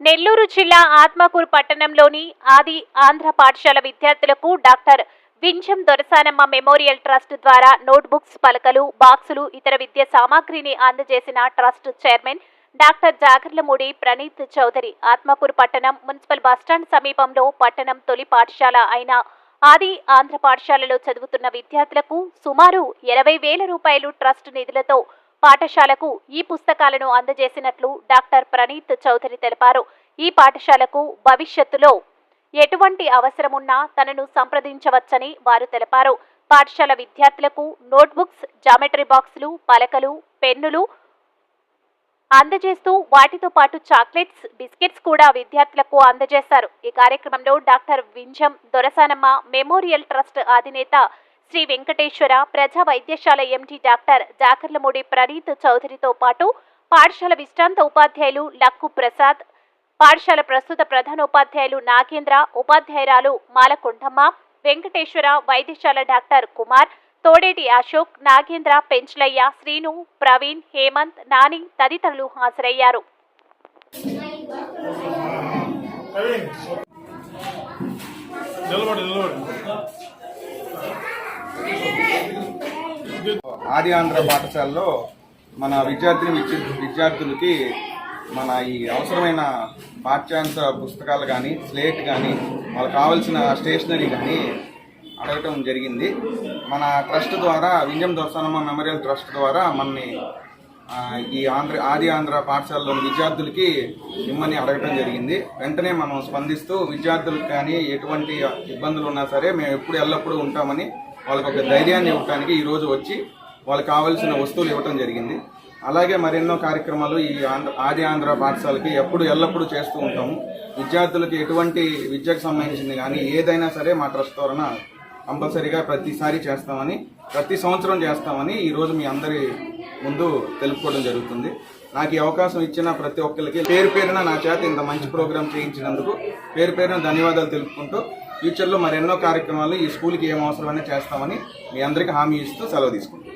నెల్లూరు జిల్లా ఆత్మకూరు పట్టణంలోని ఆది ఆంధ్ర పాఠశాల విద్యార్థులకు doctor Vinjam Dorasanamma memorial trust ద్వారా నోట్బుక్స్ పలకలు బాక్సులు ఇతర విద్యా సామాగ్రిని అందజేసిన trust chairman doctor Jagarlamudi Praneeth Chowdary. Atmakur పట్టణం మున్సిపల్ బస్టాండ్ సమీపంలో పట్టణం తొలి పాఠశాల అయిన ఆది ఆంధ్ర పాఠశాలలో చదువుతున్న విద్యార్థులకు సుమారు ఇరవై వేల రూపాయలు ట్రస్ట్ నిధులతో పాఠశాలకు ఈ పుస్తకాలను అందజేసినట్లు డాక్టర్ ప్రణీత్ చౌదరి తెలిపారు. ఈ పాఠశాలకు భవిష్యత్తులో ఎటువంటి అవసరమున్నా తనను సంప్రదించవచ్చని వారు తెలిపారు. పాఠశాల విద్యార్థులకు నోట్బుక్స్ జామెట్రీ బాక్సులు పలకలు పెన్నులు అందజేస్తూ వాటితో పాటు చాక్లెట్స్ బిస్కెట్స్ కూడా విద్యార్థులకు అందజేశారు. ఈ కార్యక్రమంలో doctor Vinjam Dorasanamma memorial trust అధినేత శ్రీ వెంకటేశ్వర ప్రజా వైద్యశాల ఎండి డాక్టర్ జాకర్లమూడి ప్రణీత్ చౌదరితో పాటు పాఠశాల విశ్రాంత ఉపాధ్యాయులు లక్కు ప్రసాద్ పాఠశాల ప్రస్తుత ప్రధానోపాధ్యాయులు నాగేంద్ర ఉపాధ్యాయురాలు మాలకొండమ్మ వెంకటేశ్వర వైద్యశాల డాక్టర్ కుమార్ తోడేటి అశోక్ నాగేంద్ర పెంచలయ్య శ్రీను ప్రవీణ్ హేమంత్ నాని తదితరులు హాజరయ్యారు. నిలబడి నిలబడి. ఆది ఆంధ్ర పాఠశాలలో మన విద్యార్థిని విద్యార్థులకి మన ఈ అవసరమైన పాఠ్యాంశ పుస్తకాలు కానీ స్లేట్ కానీ వాళ్ళకి కావాల్సిన స్టేషనరీ కానీ అడగటం జరిగింది. మన ట్రస్ట్ ద్వారా వింజం దొరసనమ్మ మెమోరియల్ ట్రస్ట్ ద్వారా మనని ఈ ఆంధ్ర ఆది ఆంధ్ర పాఠశాలలోని విద్యార్థులకి ఇమ్మని అడగటం జరిగింది. వెంటనే మనం స్పందిస్తూ విద్యార్థులకు కానీ ఎటువంటి ఇబ్బందులు ఉన్నా సరే మేము ఎప్పుడు ఎల్లప్పుడూ ఉంటామని వాళ్ళకి ఒక ధైర్యాన్ని ఇవ్వడానికి ఈరోజు వచ్చి వాళ్ళకి కావాల్సిన వస్తువులు ఇవ్వటం జరిగింది. అలాగే మరెన్నో కార్యక్రమాలు ఈ ఆంధ్ర ఆది ఆంధ్ర పాఠశాలకి ఎప్పుడు ఎల్లప్పుడూ చేస్తూ ఉంటాము. విద్యార్థులకి ఎటువంటి విద్యకు సంబంధించింది కానీ ఏదైనా సరే మా ట్రస్ట్ ద్వారా కంపల్సరీగా ప్రతిసారి చేస్తామని ప్రతి సంవత్సరం చేస్తామని ఈరోజు మీ అందరి ముందు తెలుపుకోవడం జరుగుతుంది. నాకు ఈ అవకాశం ఇచ్చిన ప్రతి ఒక్కరికి పేరు పేరున నా చేత ఇంత మంచి ప్రోగ్రాం చేయించినందుకు పేరు పేరున ధన్యవాదాలు తెలుపుకుంటూ ఫ్యూచర్లో మరెన్నో కార్యక్రమాలు ఈ స్కూల్కి ఏం అవసరమైనా చేస్తామని మీ అందరికీ హామీ ఇస్తూ సెలవు తీసుకుంటాం